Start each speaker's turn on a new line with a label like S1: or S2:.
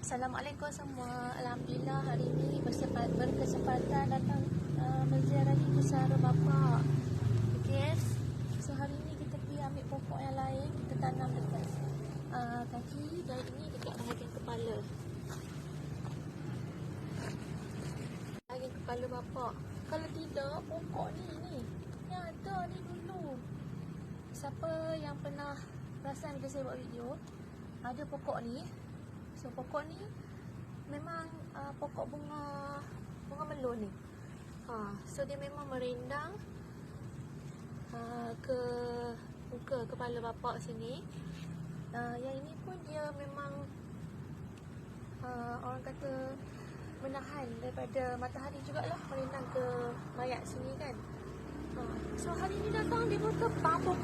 S1: Assalamualaikum semua. Alhamdulillah hari ini bersepat, berkesempatan datang uh, menziarahi pusara bapa. Okay. So hari ini kita pergi ambil pokok yang lain, kita tanam dekat uh, kaki dan ini dekat bahagian kepala. Bahagian kepala bapa. Kalau tidak, pokok ni ni. Yang ada ni dulu. Siapa yang pernah perasan bila saya buat video, ada pokok ni. So pokok ni memang uh, pokok bunga bunga melon ni. Ha, so dia memang merendang uh, ke muka kepala bapak sini. Uh, yang ini pun dia memang uh, orang kata menahan daripada matahari jugalah merendang ke mayat sini kan. Ha, so hari ni datang dia berkepang pokok